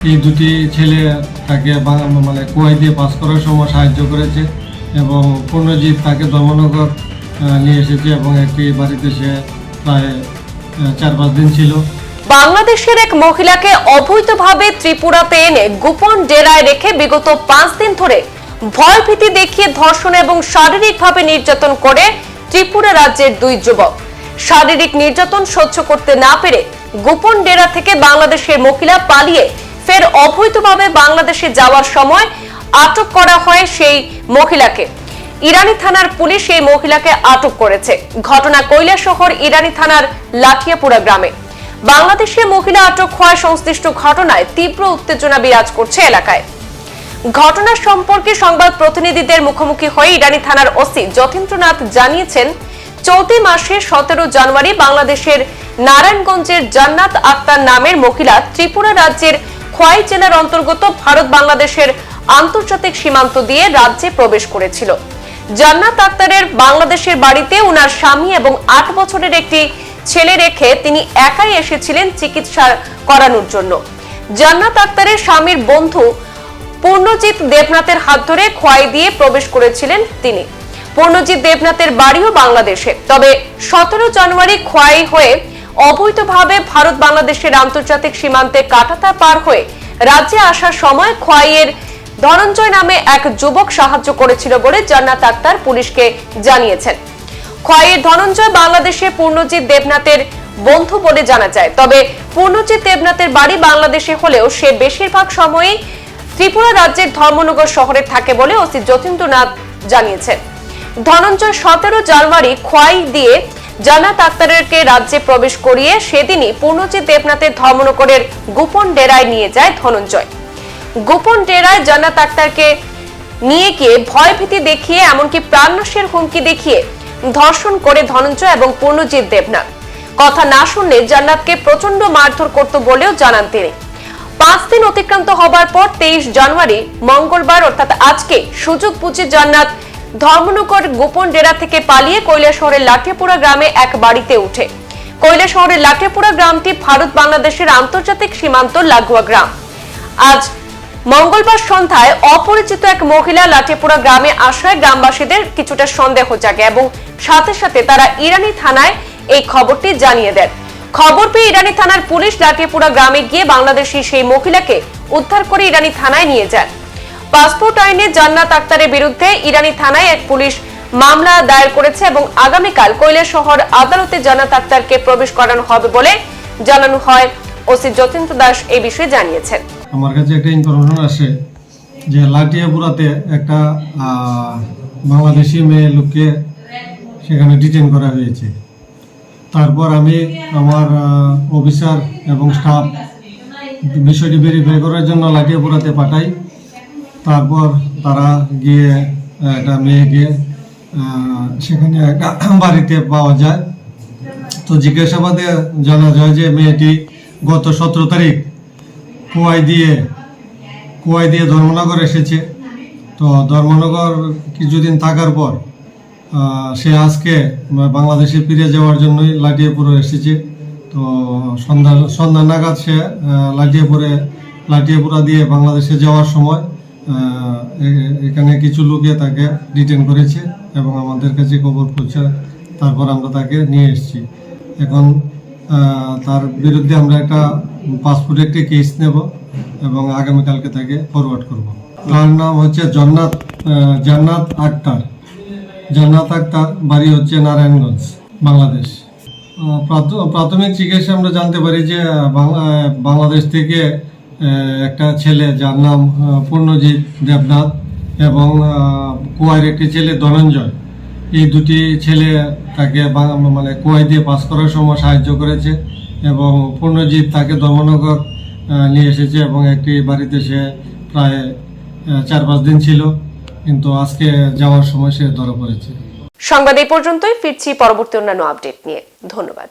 এই দুটি ছেলে তাকে মানে কুয়াই দিয়ে পাস করার সময় সাহায্য করেছে এবং পূর্ণজিৎ তাকে ধর্মনগর আহ, নিয়ে এসেছে এবং একটি বাড়িতে সে প্রায় চার পাঁচ দিন ছিল। বাংলাদেশের এক মহিলাকে অবৈধভাবে ত্রিপুরাতে এনে গোপন ডেরায় রেখে বিগত পাঁচ দিন ধরে ভয়ভীতি দেখিয়ে ধর্ষণ এবং শারীরিকভাবে নির্যাতন করে ত্রিপুরা রাজ্যের দুই যুবক। শারীরিক নির্যাতন সহ্য করতে না পেরে গোপন ডেরা থেকে বাংলাদেশের মহিলা পালিয়ে ফের অবৈধভাবে বাংলাদেশে যাওয়ার সময় আটক করা হয় সেই মহিলাকে। ইরানি থানার পুলিশ এই মহিলাকে আটক করেছে। ঘটনা কৈলাসহর ইরানি থানার লাঠিয়াপুরা গ্রামে। বাংলাদেশের মহিলা আটক হওয়া সংশ্লিষ্ট ঘটনায় তীব্র উত্তেজনা বিরাজ করছে এলাকায়। ঘটনা সম্পর্কে সংবাদ প্রতিনিধিদের মুখোমুখি হয়ে ইরানি থানার ওসি যতীন্দ্রনাথ জানিয়েছেন, চলতি মাসে সতেরো জানুয়ারি বাংলাদেশের নারায়ণগঞ্জের জান্নাত আক্তার নামের মহিলা ত্রিপুরা রাজ্যের খোয়াই জেলার অন্তর্গত ভারত বাংলাদেশের আন্তর্জাতিক সীমান্ত দিয়ে রাজ্যে প্রবেশ করেছিল। জান্নাত আক্তারের বাংলাদেশের বাড়িতে উনার স্বামী এবং আট বছরের একটি ছেলে রেখে তিনি একাই এসেছিলেন চিকিৎসা করানোর জন্য। জান্নাত আক্তারের স্বামীর বন্ধু পূর্ণজিৎ দেবনাথের হাত ধরে খোয়াই দিয়ে প্রবেশ করেছিলেন তিনি। পূর্ণজিৎ দেবনাথের বাড়িও বাংলাদেশে। তবে সতেরো জানুয়ারি খোয়াই হয়ে অবৈধভাবে ভারত বাংলাদেশের আন্তর্জাতিক সীমান্তে কাটাতা পার হয়ে রাজ্যে আসার সময় খোয়াইয়ের ধনঞ্জয় নামে এক যুবক সাহায্য করেছিল বলে জান্নাত আক্তার পুলিশকে জানিয়েছেন। খয়ের ধনঞ্জয় বাংলাদেশে পূর্ণজিৎ দেবনাথের বন্ধু বলে জানা যায়। তবে পূর্ণজিৎ দেবনাথের বাড়ি বাংলাদেশে হলেও সে বেশিরভাগ সময়ই ত্রিপুরা রাজ্যের ধর্মনগর শহরে থাকে বলে ওসি যতীন্দ্রনাথ জানিয়েছেন। ধনঞ্জয় সতেরো জানুয়ারি খোয়াই দিয়ে জান্নাত আক্তারকে রাজ্যে প্রবেশ করিয়ে সেদিনই পূর্ণজিৎ দেবনাথের ধর্মনগরের গোপন ডেরায় নিয়ে যায় ধনঞ্জয়। গোপন ডেরায় জান্নাত আক্তারকে নিয়ে গিয়ে ভয়ভীতি দেখিয়ে, এমনকি প্রাণনাশের হুমকি দেখিয়ে ধর্ষণ করে ধনঞ্জয় এবং পূর্ণজিৎ দেবনাথ। কথা না শুনলে জান্নাতকে প্রচণ্ড মারধর করত বলেও জানান তিনি। পাঁচ দিন অতিক্রান্ত হবার পর তেইশ জানুয়ারি, মঙ্গলবার, অর্থাৎ আজকে, সুযোগ বুঝে জান্নাত ধর্মনগর গোপন ডেরা থেকে পালিয়ে কৈলাসহরের লাঠিয়াপুরা গ্রামে এক বাড়িতে উঠে। কৈলাসহরের লাঠিয়াপুরা গ্রামটি ভারত বাংলাদেশের আন্তর্জাতিক সীমান্ত লাগোয়া গ্রাম। আজ মঙ্গলবার সন্ধ্যায় অপরিচিত এক মহিলা লাঠিপুরা গ্রামে আসায় গ্রামবাসীদের কিছুটা সন্দেহ জাগে এবং সাথে সাথে তারা ইরানি থানায় এই খবরটি জানিয়ে দেন। খবর পেয়ে ইরানি থানার পুলিশ লাঠিপুরা গ্রামে গিয়ে বাংলাদেশি সেই মহিলাকে উদ্ধার করে ইরানি থানায় নিয়ে যান পাসপোর্ট আইনে জান্নাত আক্তারের বিরুদ্ধে ইরানি থানায় এক পুলিশ মামলা দায়ের করেছে এবং আগামীকাল কৈলাসহর আদালতে জান্নাত আক্তারকে প্রবেশ করানো হবে বলে জানানো হয়। ওসি যতীন্দ্র দাস এই বিষয়ে জানিয়েছেন। আমার কাছে একটা ইনফরমেশন আসে যে লাটিয়াপুরাতে একটা বাংলাদেশি মেয়ে লোককে সেখানে ডিটেন করা হয়েছে। তারপর আমি আমার অফিসার এবং স্টাফ বিষয়টি ভেরিফাই করার জন্য লাটিয়াপুরাতে পাঠাই। তারপর তারা গিয়ে, একটা মেয়েকে সেখানে একটা বাড়িতে পাওয়া যায়। তো জিজ্ঞাসাবাদে জানা যায় যে মেয়েটি গত সতেরো তারিখ কুয়াই দিয়ে কুয়াই দিয়ে ধর্মনগর এসেছে। তো ধর্মনগর কিছুদিন থাকার পর সে আজকে বাংলাদেশে ফিরে যাওয়ার জন্যই লাটিয়াপুরে এসেছে। তো সন্ধ্যা সন্ধ্যা নাগাদ সে লাটিয়াপুরে লাটিয়াপুরা দিয়ে বাংলাদেশে যাওয়ার সময় এখানে কিছু লোকে তাকে ডিটেন করেছে এবং আমাদের কাছে খবর পৌঁছে তারপর আমরা তাকে নিয়ে এসেছি। এখন তার বিরুদ্ধে আমরা একটা পাসপোর্ট একটি কেস নেব এবং আগামীকালকে তাকে ফরওয়ার্ড করব। তার নাম হচ্ছে জন্নাত আহ, জান্নাত আক্তার। জান্নাত আক্তার বাড়ি হচ্ছে নারায়ণগঞ্জ বাংলাদেশ। প্রাথমিক চিকিৎসা আমরা জানতে পারি যে বাংলা- বাংলাদেশ থেকে একটা ছেলে যার নাম পূর্ণজিৎ দেবনাথ এবং কুয়ার একটি ছেলে ধনঞ্জয়। এই দুটি ছেলে তাকে মানে কুয়াই দিয়ে পাস করার সময় সাহায্য করেছে এবং পূর্ণজিৎ তাকে ধর্মনগর নিয়ে এসেছে এবং একটি বাড়িতে সে প্রায় চার পাঁচ দিন ছিল। কিন্তু আজকে যাওয়ার সময় সে ধরা পড়েছে। সংবাদ এই পর্যন্তই। ফিরছি পরবর্তী অন্যান্য আপডেট নিয়ে। ধন্যবাদ।